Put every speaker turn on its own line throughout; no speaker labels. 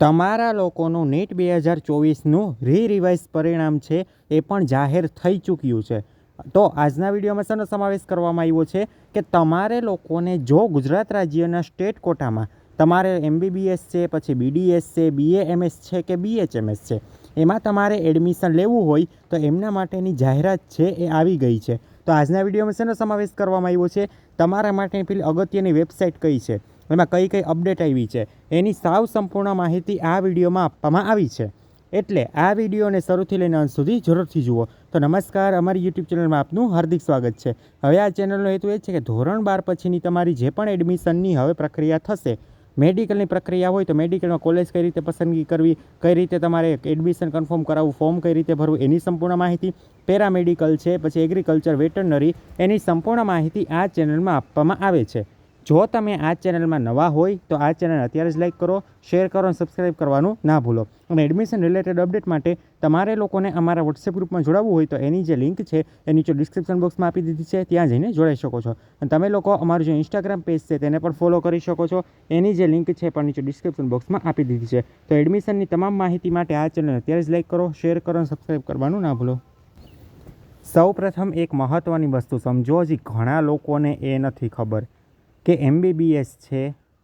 તમારા લોકોનું નીટ બે હજાર ચોવીસનું રી રિવાઇઝ પરિણામ છે એ પણ જાહેર થઈ ચૂક્યું છે. તો આજના વિડીયોમાં શેનો સમાવેશ કરવામાં આવ્યો છે કે તમારે લોકોને જો ગુજરાત રાજ્યના સ્ટેટ કોટામાં તમારે એમબીબીએસ છે, પછી બીડીએસ છે બીએએમએસ છે કે બીએચએમએસ છે, એમાં તમારે એડમિશન લેવું હોય તો એમના માટેની જાહેરાત છે એ આવી ગઈ છે. તો આજના વિડીયોમાં શેનો સમાવેશ કરવામાં આવ્યો છે? તમારા માટે પેલી અગત્યની વેબસાઇટ કઈ છે? એમાં કઈ કઈ અપડેટ આવી છે, એની સાવ સંપૂર્ણ માહિતી આ વિડીયોમાં આપવામાં આવી છે. એટલે આ વિડીયોને શરૂથી લઈને અંત સુધી જરૂરથી જુઓ. તો નમસ્કાર, અમારી યુટ્યુબ ચેનલમાં આપનું હાર્દિક સ્વાગત છે. હવે આ ચેનલનો હેતુ એ છે કે ધોરણ બાર પછીની તમારી જે પણ એડમિશનની હવે પ્રક્રિયા થશે મેડિકલની પ્રક્રિયા હોય તો મેડિકલમાં કોલેજ કઈ રીતે પસંદગી કરવી, કઈ રીતે તમારે એડમિશન કન્ફર્મ કરાવવું ફોર્મ કઈ રીતે ભરવું, એની સંપૂર્ણ માહિતી પેરામેડિકલ છે, પછી એગ્રીકલ્ચર વેટરનરી એની સંપૂર્ણ માહિતી આ ચેનલમાં આપવામાં આવે છે. જો તમે આ ચેનલમાં નવા હોય તો આ ચેનલ અત્યારે જ લાઈક કરો, શેર કરો અને સબસ્ક્રાઇબ કરવાનું ના ભૂલો. અને એડમિશન રિલેટેડ અપડેટ માટે તમારે લોકોને અમારા વોટ્સએપ ગ્રુપમાં જોડાવવું હોય તો એની જે લિંક છે એ નીચે ડિસ્ક્રિપ્શન બોક્સમાં આપી દીધી છે, ત્યાં જઈને જોડાઈ શકો છો. અને તમે લોકો અમારું જે ઇન્સ્ટાગ્રામ પેજ છે તેને પણ ફોલો કરી શકો છો. એની જે લિંક છે પણ નીચે ડિસ્ક્રિપ્શન બોક્સમાં આપી દીધી છે. તો એડમિશનની તમામ માહિતી માટે આ ચેનલ અત્યારે જ લાઈક કરો, શેર કરો અને સબસ્ક્રાઇબ કરવાનું ના ભૂલો. સૌ પ્રથમ એક મહત્ત્વની વસ્તુ સમજો, હજી ઘણા લોકોને એ નથી ખબર. કે એમબીબીએસ છે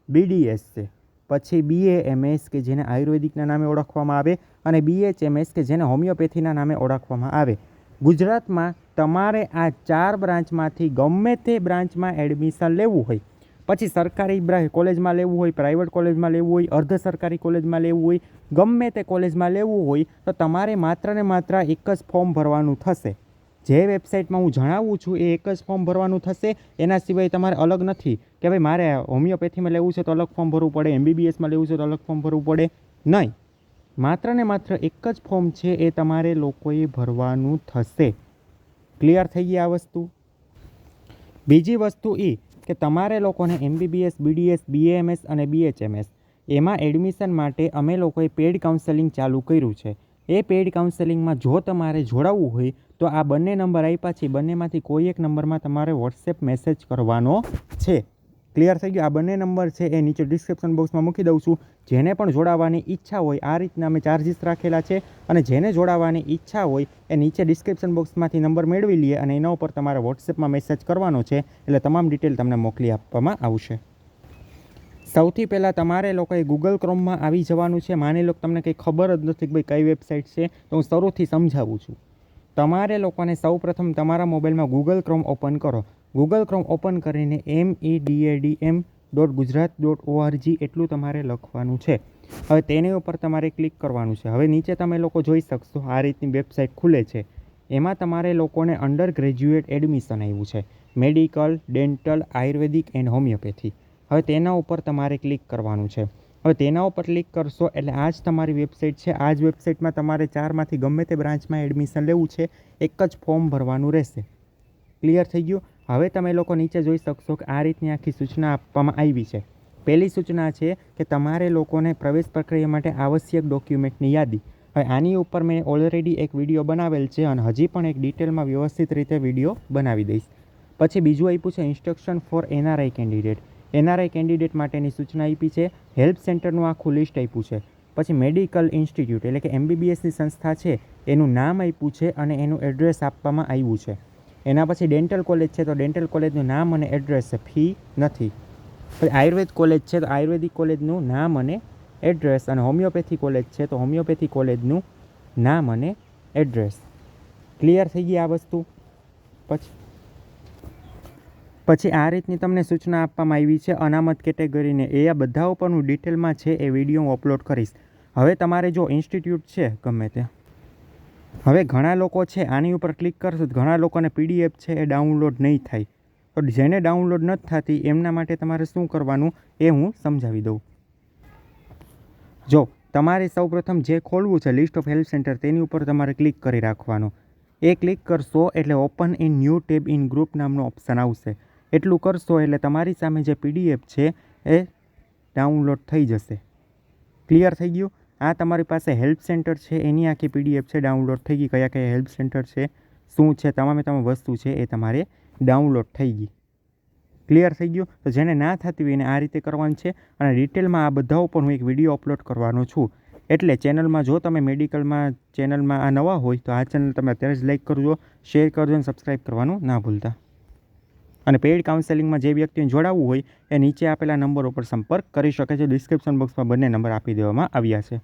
બીડીએસ છે. પછી બીએએમએસ કે જેને આયુર્વેદિકના નામે ઓળખવામાં આવે અને બીએચએમએસ કે જેને હોમિયોપેથીના નામે ઓળખવામાં આવે. ગુજરાતમાં તમારે આ ચાર બ્રાન્ચમાંથી ગમે તે બ્રાન્ચમાં એડમિશન લેવું હોય, પછી સરકારી કોલેજમાં લેવું હોય, પ્રાઇવેટ કોલેજમાં લેવું હોય, અર્ધ સરકારી કોલેજમાં લેવું હોય, ગમે તે કોલેજમાં લેવું હોય, તો તમારે માત્ર ને માત્ર એક જ ફોર્મ ભરવાનું થશે. જે વેબસાઇટમાં હું જણાવું છું એ એક જ ફોર્મ ભરવાનું થશે. એના સિવાય તમારે અલગ નથી કે ભાઈ મારે હોમિયોપેથીમાં લેવું છે તો અલગ ફોર્મ ભરવું પડે, એમબીબીએસમાં લેવું છે તો અલગ ફોર્મ ભરવું પડે. નહીં. માત્ર ને માત્ર એક જ ફોર્મ છે એ તમારે લોકોએ ભરવાનું થશે. ક્લિયર થઈ ગઈ આ વસ્તુ? બીજી વસ્તુ એ કે તમારે લોકોને એમબીબીએસ, બીડીએસ બીએએમએસ અને બીએચએમએસ એમાં એડમિશન માટે અમે લોકોએ પેડ કાઉન્સેલિંગ ચાલુ કર્યું છે. એ પેઈડ કાઉન્સેલિંગમાં જો તમારે જોડાવવું હોય, તો આ બંને નંબર આપ્યા છે. બંનેમાંથી કોઈ એક નંબરમાં તમારે વોટ્સએપ મેસેજ કરવાનો છે. ક્લિયર થઈ ગયું? આ બંને નંબર છે એ નીચે ડિસ્ક્રિપ્શન બોક્સમાં મૂકી દઉં છું. જેને પણ જોડાવાની ઈચ્છા હોય, આ રીતના અમે ચાર્જીસ રાખેલા છે. અને જેને જોડાવાની ઈચ્છા હોય, એ નીચે ડિસ્ક્રિપ્શન બોક્સમાંથી નંબર મેળવી લઈએ અને એના ઉપર તમારે વોટ્સએપમાં મેસેજ કરવાનો છે. એટલે તમામ ડિટેલ તમને મોકલી આપવામાં આવશે. સૌથી પહેલાં તમારે લોકોએ ગૂગલ ક્રોમમાં આવી જવાનું છે. માની લો તમને કંઈ ખબર જ નથી કે ભાઈ કઈ વેબસાઇટ છે, તો હું શરૂથી સમજાવું છું. તમારે લોકોને સૌપ્રથમ તમારા મોબાઈલમાં ગૂગલ ક્રોમ ઓપન કરો. ગૂગલ ક્રોમ ઓપન કરીને M E D M dot Gujarat dot ORG એટલું તમારે લખવાનું છે. હવે તેની ઉપર તમારે ક્લિક કરવાનું છે. હવે નીચે તમે લોકો જોઈ શકશો, આ રીતની વેબસાઇટ ખુલે છે. એમાં તમારે લોકોને અંડર ગ્રેજ્યુએટ એડમિશન આવ્યું છે. Medical dental ayurvedic and homoeopathy હવે તેના ઉપર તમારે ક્લિક કરવાનું છે. હવે તેના ઉપર ક્લિક કરશો એટલે આ જ તમારી વેબસાઇટ છે. આ જ વેબસાઇટમાં તમારે ચારમાંથી ગમે તે બ્રાન્ચમાં એડમિશન લેવું છે. એક જ ફોર્મ ભરવાનું રહેશે. ક્લિયર થઈ ગયું? હવે તમે લોકો નીચે જોઈ શકશો કે આ રીતની આખી સૂચના આપવામાં આવી છે. પહેલી સૂચના છે કે તમારે લોકોને પ્રવેશ પ્રક્રિયા માટે આવશ્યક ડોક્યુમેન્ટની યાદી. હવે આની ઉપર મેં ઓલરેડી એક વીડિયો બનાવેલ છે અને હજી પણ એક ડિટેલમાં વ્યવસ્થિત રીતે વીડિયો બનાવી દઈશ. પછી બીજું આપ્યું છે instruction for NRI candidate NRI candidate માટેની સૂચના આપી છે. હેલ્પ સેન્ટરનું આખું લિસ્ટ આપ્યું છે. પછી મેડિકલ ઇન્સ્ટિટ્યૂટ એટલે કે એમબીબીએસની સંસ્થા છે, એનું નામ આપ્યું છે અને એનું એડ્રેસ આપવામાં આવ્યું છે. એના પછી ડેન્ટલ કોલેજ છે, તો ડેન્ટલ કોલેજનું નામ અને એડ્રેસ છે ફી નથી. પછી આયુર્વેદ કોલેજ છે, તો આયુર્વેદિક કોલેજનું નામ અને એડ્રેસ અને હોમિયોપેથી કોલેજ છે, તો હોમિયોપેથી કોલેજનું નામ અને એડ્રેસ. ક્લિયર થઈ ગઈ આ વસ્તુ? પછી પછી આ રીતની તમને સૂચના આપવામાં આવી છે. અનામત કેટેગરીને એ આ બધા ઉપર હું ડિટેલમાં છે એ વીડિયો હું અપલોડ કરીશ. હવે તમારે જો ઇન્સ્ટિટ્યૂટ છે, ગમે તે હવે ઘણા લોકો છે, આની ઉપર ક્લિક કરશો તો ઘણા લોકોને પીડીએફ છે એ ડાઉનલોડ નહીં થાય. તો જેને ડાઉનલોડ નથી થતી એમના માટે તમારે શું કરવાનું એ હું સમજાવી દઉં. જો, તમારે સૌપ્રથમ જે ખોલવું છે, લિસ્ટ ઓફ હેલ્પ સેન્ટર, તેની ઉપર તમારે ક્લિક કરી રાખવાનું. એ ક્લિક કરશો એટલે open in new tab in group નામનો ઓપ્શન આવશે. એટલું કરશો એટલે તમારી સામે જે પીડીએફ છે એ ડાઉનલોડ થઈ જશે. ક્લિયર થઈ ગયું? આ તમારી પાસે હેલ્પ સેન્ટર છે, એની આખી પીડીએફ છે, ડાઉનલોડ થઈ ગઈ. કયા કયા હેલ્પ સેન્ટર છે, શું છે તમામે તમામ વસ્તુ છે એ તમારે ડાઉનલોડ થઈ ગઈ. ક્લિયર થઈ ગયું? તો જેને ના થતી હોય એને આ રીતે કરવાનું છે અને ડિટેલમાં આ બધા ઉપર હું એક વીડિયો અપલોડ કરવાનો છું. એટલે ચેનલમાં જો તમે મેડિકલમાં, ચેનલમાં આ નવા હોય તો આ ચેનલ તમે અત્યારે જ લાઈક કરજો, શેર કરજો અને સબસ્ક્રાઈબ કરવાનું ના ભૂલતા. અને પેઇડ કાઉન્સેલિંગમાં જે વ્યક્તિને જોડાવવું હોય એ નીચે આપેલા નંબર ઉપર સંપર્ક કરી શકે છે. ડિસ્ક્રિપ્શન બોક્સમાં બંને નંબર આપી દેવામાં આવ્યા છે.